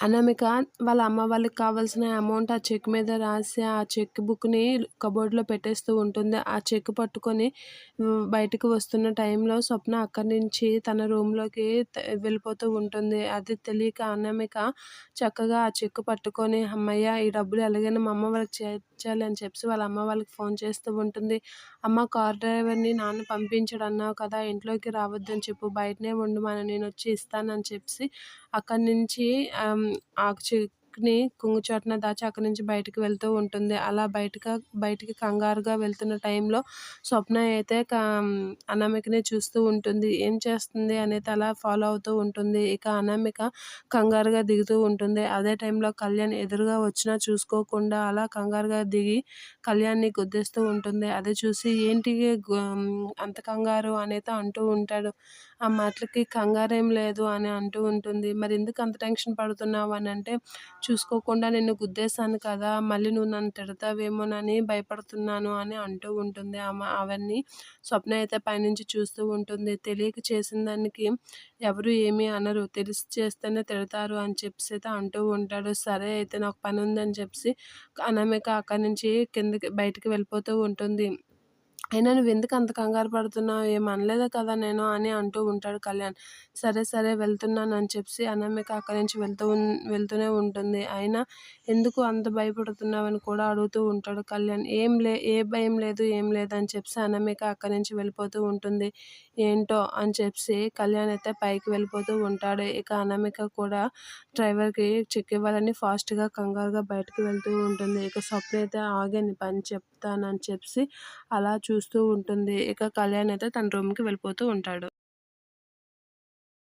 అనామిక వాళ్ళ అమ్మ వాళ్ళకి కావాల్సిన అమౌంట్ ఆ చెక్ మీద రాసి ఆ చెక్ బుక్ని కబోర్డ్లో పెట్టేస్తూ ఉంటుంది. ఆ చెక్ పట్టుకొని బయటకు వస్తున్న టైంలో స్వప్న అక్కడి నుంచి తన రూమ్లోకి వెళ్ళిపోతూ ఉంటుంది. అది తెలియక అనామిక చక్కగా ఆ చెక్ పట్టుకొని అమ్మయ్య ఈ డబ్బులు ఎలాగైనా మా అమ్మ వాళ్ళకి చేర్చాలి అని చెప్పి వాళ్ళ అమ్మ వాళ్ళకి ఫోన్ చేస్తూ ఉంటుంది. అమ్మ కార్ డ్రైవర్ని నాన్న పంపించడు అన్నావు కదా ఇంట్లోకి రావద్దని చెప్పు బయటనే ఉండమని నేను వచ్చి ఇస్తానని చెప్పి అక్కడి నుంచి auch to ని కొంగు దాచి అక్కడి నుంచి బయటకు వెళ్తూ ఉంటుంది. అలా బయటగా బయటికి కంగారుగా వెళ్తున్న టైంలో స్వప్న అయితే అనామికని చూస్తూ ఉంటుంది. ఏం చేస్తుంది అనేది అలా ఫాలో అవుతూ ఉంటుంది. ఇక అనామిక కంగారుగా దిగుతూ ఉంటుంది. అదే టైంలో కళ్యాణ్ ఎదురుగా వచ్చినా చూసుకోకుండా అలా కంగారుగా దిగి కళ్యాణ్ని గుద్దేస్తూ ఉంటుంది. అది చూసి ఏంటి అంత కంగారు అనేది అంటూ ఉంటాడు. ఆ మాటలకి కంగారేం లేదు అని అంటూ ఉంటుంది. మరి ఎందుకు అంత టెన్షన్ పడుతున్నావు అని అంటే చూసుకోకుండా నిన్ను గుద్దేశాను కదా మళ్ళీ నువ్వు నన్ను తిడతావేమోనని భయపడుతున్నాను అని అంటూ ఉంటుంది. ఆమె అవన్నీ స్వప్న అయితే పైనుంచి చూస్తూ ఉంటుంది. తెలియక చేసిన దానికి ఎవరు ఏమీ అనరు. తెలిసి చేస్తేనే తిడతారు అని చెప్పేసి అయితే అంటూ ఉంటాడు. సరే అయితే నాకు పని ఉందని చెప్పి అనామిక అక్కడి నుంచి కిందకి బయటికి వెళ్ళిపోతూ ఉంటుంది. అయినా నువ్వు ఎందుకు అంత కంగారు పడుతున్నావు? ఏం అనలేదు కదా నేను అని అంటూ ఉంటాడు కళ్యాణ్. సరే సరే వెళ్తున్నాను అని చెప్పి అనామిక అక్కడి నుంచి వెళ్తూ వెళ్తూనే ఉంటుంది. అయినా ఎందుకు అంత భయపడుతున్నావు అని కూడా అడుగుతూ ఉంటాడు కళ్యాణ్. ఏం లే ఏ భయం లేదు ఏం లేదు అని చెప్పి అనామిక అక్కడి నుంచి వెళ్ళిపోతూ ఉంటుంది. ఏంటో అని చెప్పి కళ్యాణ్ అయితే పైకి వెళ్ళిపోతూ ఉంటాడు. ఇక అనామిక కూడా డ్రైవర్కి చెక్ ఇవ్వాలని ఫాస్ట్గా కంగారుగా బయటకు వెళ్తూ ఉంటుంది. ఇక స్వప్న అయితే ఆగని పని చెప్తానని చెప్పి అలా చూ చూస్తూ ఉంటుంది. ఇక కళ్యాణ్ అయితే తన రూమ్కి వెళ్ళిపోతూ ఉంటాడు.